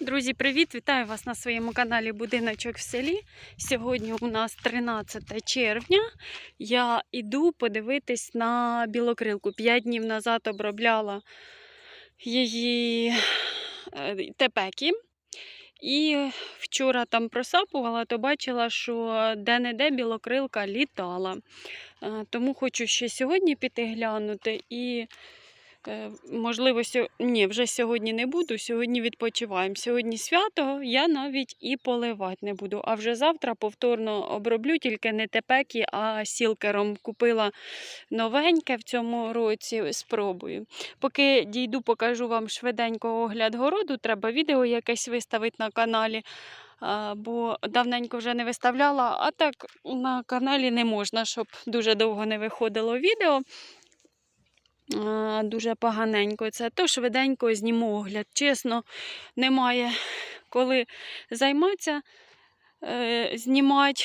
Друзі, привіт! Вітаю вас на своєму каналі Будиночок в селі. Сьогодні у нас 13 червня. Я йду подивитись на білокрилку. П'ять днів назад обробляла її е, тепеки. І вчора там просапувала, то бачила, що де-не-де білокрилка літала. Е, Тому хочу ще сьогодні піти глянути і. Е, Можливо, сьо... ні, вже сьогодні не буду. Сьогодні відпочиваємо. Сьогодні свято, я навіть і поливати не буду. А вже завтра повторно оброблю, тільки не тепеки, а сілкером. Купила новеньке в цьому році. Спробую. Поки дійду, покажу вам швиденько огляд городу. Треба відео якесь виставити на каналі. Бо давненько вже не виставляла, а так на каналі не можна, щоб дуже довго не виходило відео. Дуже поганенько це. То швиденько зніму огляд. Чесно, немає коли займатися, е, знімати.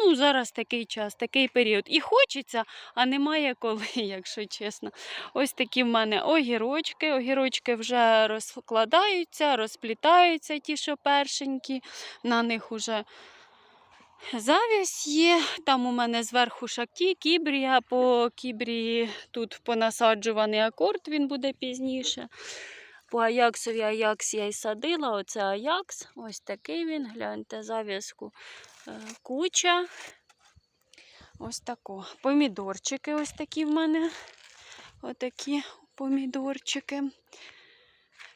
Ну, зараз такий час, такий період. І хочеться, а немає коли, якщо чесно. Ось такі в мене огірочки. Огірочки вже розкладаються, розплітаються ті, що першенькі. На них уже Завязь є, там у мене зверху шакті, кібрія, по кібрії тут понасаджуваний акорд, він буде пізніше. По Аяксові Аякс я й садила, оце Аякс, ось такий він, гляньте, зав'язку е, куча. Ось тако. Помідорчики ось такі в мене. Отакі помідорчики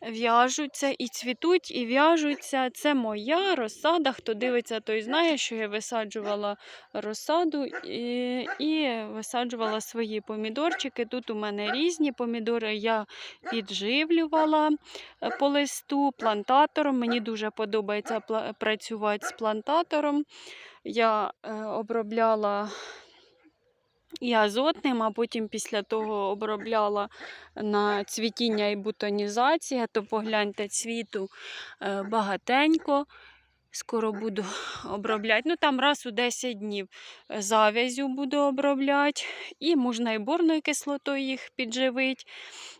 в'яжуться і цвітуть, і в'яжуться. Це моя розсада. Хто дивиться, той знає, що я висаджувала розсаду і, і висаджувала свої помідорчики. Тут у мене різні помідори. Я підживлювала е, по листу плантатором. Мені дуже подобається працювати з плантатором. Я е, обробляла і азотним, а потім після того обробляла на цвітіння і бутонізація, то погляньте цвіту е, багатенько. Скоро буду обробляти. Ну там раз у 10 днів е, зав'язю буду обробляти. І можна і борною кислотою їх підживити.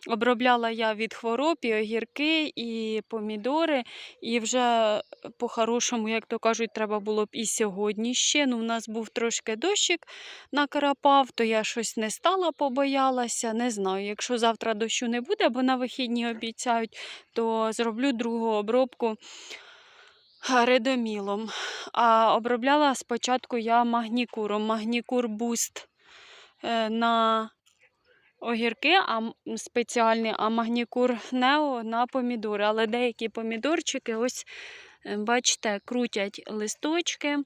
Обробляла я від хвороб і огірки, і помідори. І вже по-хорошому, як то кажуть, треба було б і сьогодні ще. Ну, у нас був трошки дощик накрапав, то я щось не стала, побоялася. Не знаю. Якщо завтра дощу не буде, бо на вихідні обіцяють, то зроблю другу обробку редомілом. А обробляла спочатку я магнікуром. Магнікур буст е, на огірки, а спеціальний, а магнікур нео на помідори. Але деякі помідорчики, ось, е, бачите, крутять листочки.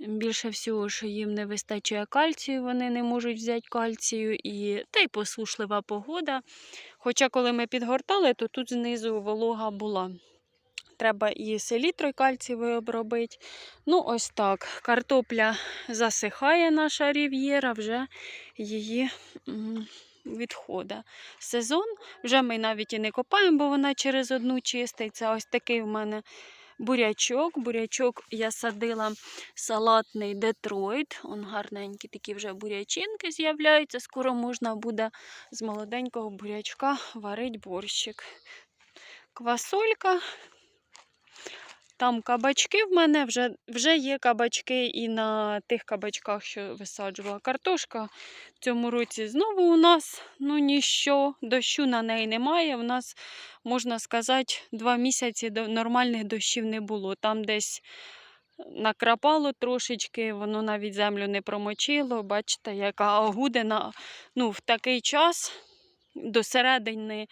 Більше всього, що їм не вистачає кальцію, вони не можуть взяти кальцію, і та й посушлива погода. Хоча, коли ми підгортали, то тут знизу волога була. Треба і селітрою кальцієвою обробити. Ну, ось так. Картопля засихає наша рів'єра, вже її м, відходить. Сезон вже ми навіть і не копаємо, бо вона через одну чиститься. Ось такий в мене бурячок. Бурячок я садила салатний Детройт. Он гарненькі такі вже бурячинки з'являються. Скоро можна буде з молоденького бурячка варити борщик. Квасолька. Там кабачки в мене вже, вже є кабачки і на тих кабачках, що висаджувала. Картошка в цьому році знову у нас ну ніщо, дощу на неї немає. У нас, можна сказати, два місяці до нормальних дощів не було. Там десь накрапало трошечки, воно навіть землю не промочило. Бачите, яка огудина. Ну, в такий час до середини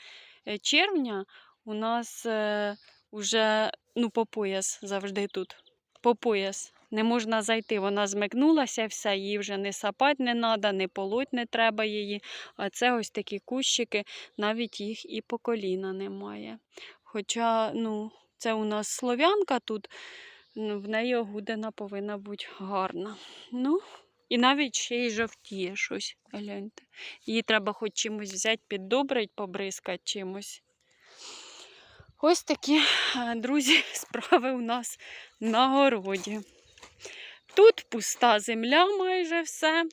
е, червня у нас е, вже ну, по пояс завжди тут. По пояс. Не можна зайти, вона змикнулася, все, її вже не сапати не треба, не полоть не треба її. А це ось такі кущики, навіть їх і по коліна немає. Хоча, ну, це у нас слов'янка тут, ну, в неї огудина повинна бути гарна. Ну, і навіть ще й жовтіє щось. Гляньте. Її треба хоч чимось взяти, піддобрить, побризкати чимось. Ось такі, е, друзі, справи у нас на городі. Тут пуста земля майже все.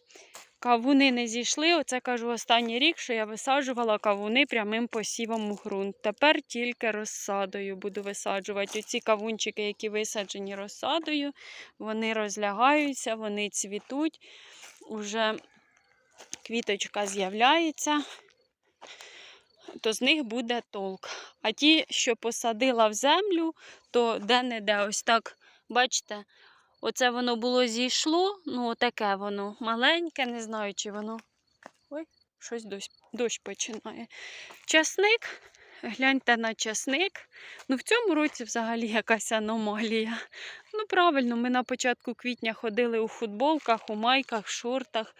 Кавуни не зійшли. Оце кажу останній рік, що я висаджувала кавуни прямим посівом у ґрунт. Тепер тільки розсадою буду висаджувати. Оці кавунчики, які висаджені розсадою, вони розлягаються, вони цвітуть. Уже квіточка з'являється, то з них буде толк. А ті, що посадила в землю, то де-не-де ось так, бачите, оце воно було зійшло, ну отаке воно маленьке, не знаю, чи воно. Ой, щось дощ, дощ починає. Часник, гляньте на часник. Ну, в цьому році взагалі якась аномалія. Ну, правильно, ми на початку квітня ходили у футболках, у майках, шортах.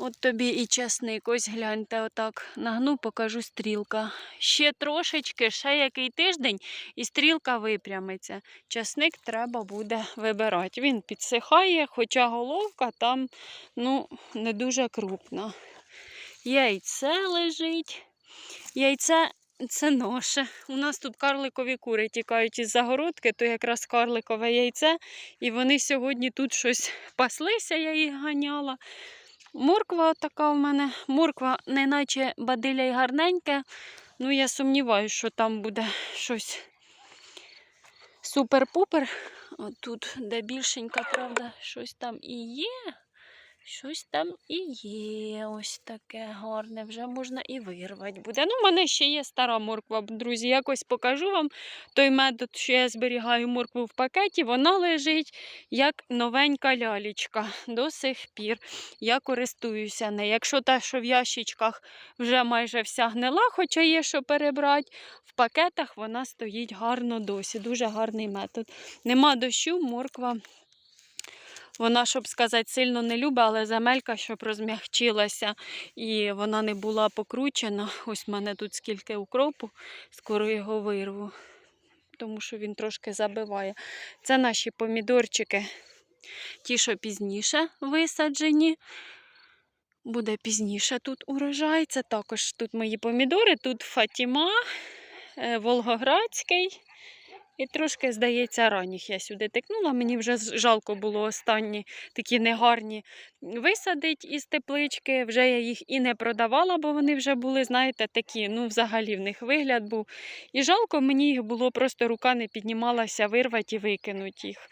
От тобі і часник, ось гляньте, отак нагну, покажу стрілка. Ще трошечки, ще який тиждень, і стрілка випрямиться. Часник треба буде вибирати. Він підсихає, хоча головка там ну, не дуже крупна. Яйце лежить. Яйце це ноше. У нас тут карликові кури тікають із загородки, то якраз карликове яйце. І вони сьогодні тут щось паслися, я їх ганяла. Морква така в мене. Морква неначе бадиля й гарненьке. Ну, я сумніваюся, що там буде щось супер-пупер. От Тут, де більшенька, правда, щось там і є. Щось там і є. Ось таке гарне, вже можна і вирвати буде. Ну, в мене ще є стара морква, друзі. Якось покажу вам той метод, що я зберігаю моркву в пакеті. Вона лежить як новенька лялічка до сих пір. Я користуюся нею. Якщо те, що в ящичках вже майже вся гнила, хоча є що перебрати, в пакетах вона стоїть гарно досі. Дуже гарний метод. Нема дощу, морква. Вона, щоб сказати, сильно не любить, але земелька, щоб розмягчилася і вона не була покручена. Ось в мене тут скільки укропу, скоро його вирву, тому що він трошки забиває. Це наші помідорчики, ті, що пізніше висаджені. Буде пізніше тут урожай. Це також тут мої помідори, тут Фатіма, е, Волгоградський. І трошки, здається, ранніх я сюди тикнула. Мені вже жалко було останні такі негарні висадить із теплички. Вже я їх і не продавала, бо вони вже були, знаєте, такі, ну, взагалі в них вигляд був. І жалко мені їх було, просто рука не піднімалася вирвати і викинути їх.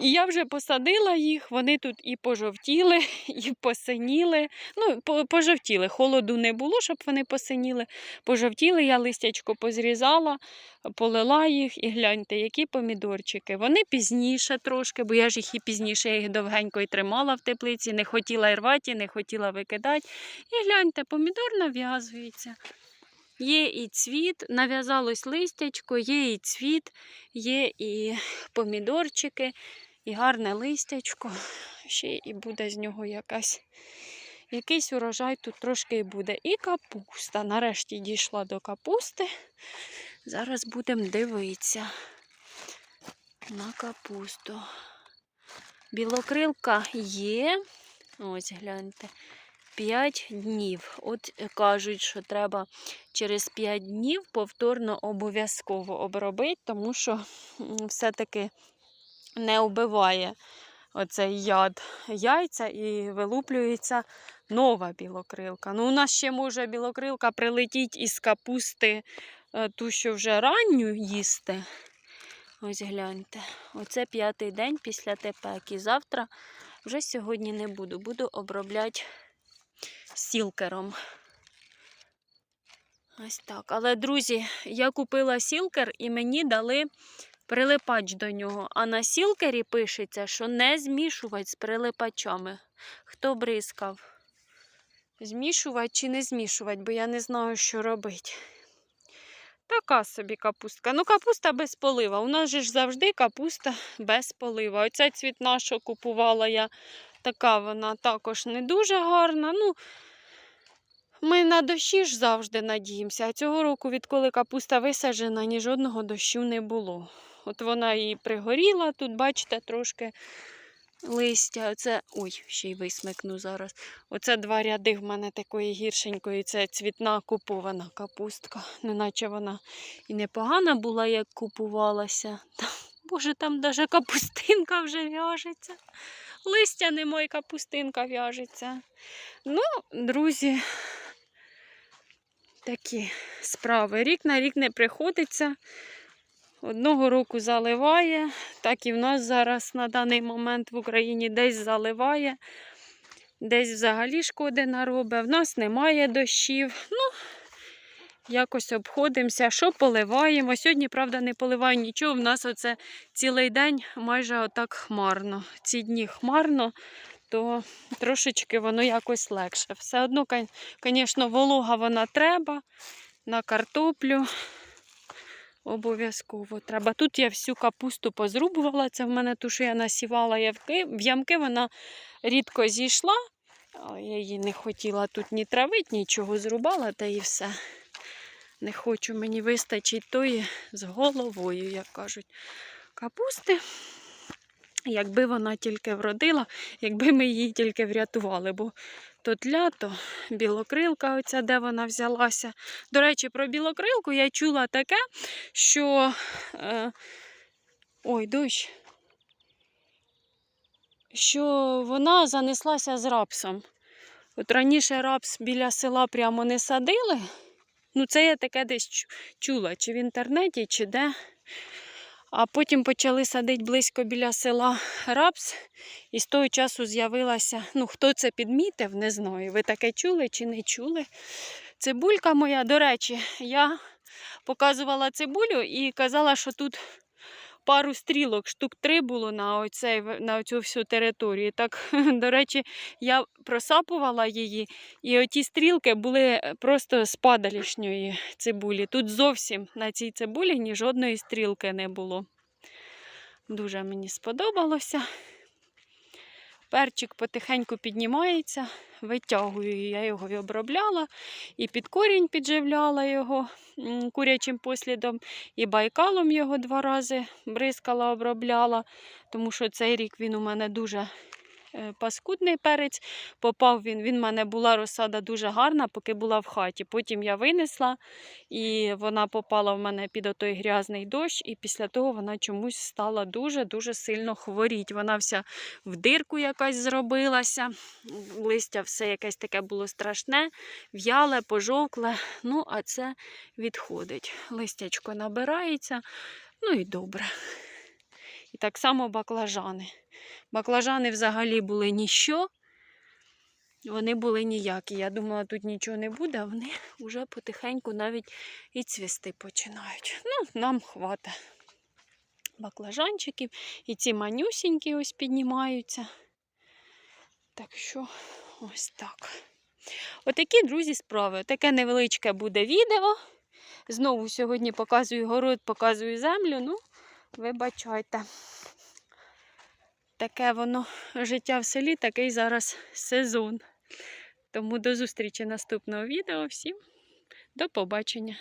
І я вже посадила їх, вони тут і пожовтіли, і посиніли. Ну, пожовтіли. Холоду не було, щоб вони посиніли. Пожовтіли, я листячко позрізала, полила їх і гляньте, які помідорчики. Вони пізніше трошки, бо я ж їх і пізніше їх довгенько і тримала в теплиці, не хотіла рвати, не хотіла викидати. І гляньте, помідор нав'язується. Є і цвіт, нав'язалось листячко, є і цвіт, є і помідорчики, і гарне листячко. Ще і буде з нього якась, якийсь урожай тут трошки і буде. І капуста. Нарешті дійшла до капусти. Зараз будемо дивитися на капусту. Білокрилка є. Ось гляньте. 5 днів. От е, кажуть, що треба через 5 днів повторно обов'язково обробити, тому що все-таки не убиває оцей яд яйця і вилуплюється нова білокрилка. Ну, у нас ще може білокрилка прилетіть із капусти, е, ту, що вже ранню їсти. Ось гляньте. Оце п'ятий день після тепеки. Завтра вже сьогодні не буду. Буду обробляти сілкером. Ось так. Але, друзі, я купила сілкер і мені дали прилипач до нього. А на сілкері пишеться, що не змішувати з прилипачами. Хто бризкав? Змішувати чи не змішувати, бо я не знаю, що робити. Така собі капустка. Ну, капуста без полива. У нас же ж завжди капуста без полива. Оця цвітна, що купувала я, така вона також не дуже гарна. Ну, ми на дощі ж завжди надіємося. А цього року, відколи капуста висаджена, ні жодного дощу не було. От вона і пригоріла, тут, бачите, трошки листя. Оце, ой, ще й висмикну зараз. Оце два ряди в мене такої гіршенької. Це цвітна купована капустка. Неначе вона і непогана була, як купувалася. Боже, там навіть капустинка вже в'яжеться. листя немає, капустинка в'яжеться. Ну, друзі, такі справи. Рік на рік не приходиться. Одного року заливає, так і в нас зараз на даний момент в Україні десь заливає, десь взагалі шкоди наробить. В нас немає дощів. Ну, якось обходимося, що поливаємо. Сьогодні, правда, не поливаю нічого. В нас оце цілий день майже отак хмарно. Ці дні хмарно, то трошечки воно якось легше. Все одно, звісно, волога вона треба на картоплю. Обов'язково треба. Тут я всю капусту позрубувала. Це в мене ту, що я насівала явки. В ямки вона рідко зійшла. Я її не хотіла тут ні травити, нічого зрубала, та і все. Не хочу, мені вистачить тої з головою, як кажуть, капусти. Якби вона тільки вродила, якби ми її тільки врятували, бо тут лято, білокрилка, оця, де вона взялася. До речі, про білокрилку я чула таке, що. Е, ой, дощ. Що вона занеслася з рапсом. От раніше рапс біля села прямо не садили. Ну, це я таке десь чула, чи в інтернеті, чи де. А потім почали садити близько біля села рапс, і з того часу з'явилася, ну хто це підмітив, не знаю. Ви таке чули чи не чули. Цибулька моя, до речі, я показувала цибулю і казала, що тут пару стрілок, штук три було на, оцей, на оцю всю територію. Так, до речі, я просапувала її, і оті стрілки були е, просто з падалішньої цибулі. Тут зовсім на цій цибулі ні жодної стрілки не було. Дуже мені сподобалося. Перчик потихеньку піднімається, витягую, я його і обробляла, і під корінь підживляла його курячим послідом, і байкалом його два рази бризкала, обробляла, тому що цей рік він у мене дуже паскудний перець. Попав він, він в мене була розсада дуже гарна, поки була в хаті. Потім я винесла, і вона попала в мене під отой грязний дощ, і після того вона чомусь стала дуже-дуже сильно хворіти. Вона вся в дирку якась зробилася, листя все якесь таке було страшне, в'яле, пожовкле. Ну, а це відходить. Листячко набирається, ну і добре. Так само баклажани. Баклажани взагалі були ніщо. Вони були ніякі. Я думала, тут нічого не буде, а вони вже потихеньку навіть і цвісти починають. Ну, нам хватить баклажанчиків. І ці манюсінькі ось піднімаються. Так що ось так. Отакі, друзі, справи. Таке невеличке буде відео. Знову сьогодні показую город, показую землю. Ну, вибачайте. Таке воно життя в селі, такий зараз сезон. Тому до зустрічі наступного відео. Всім до побачення.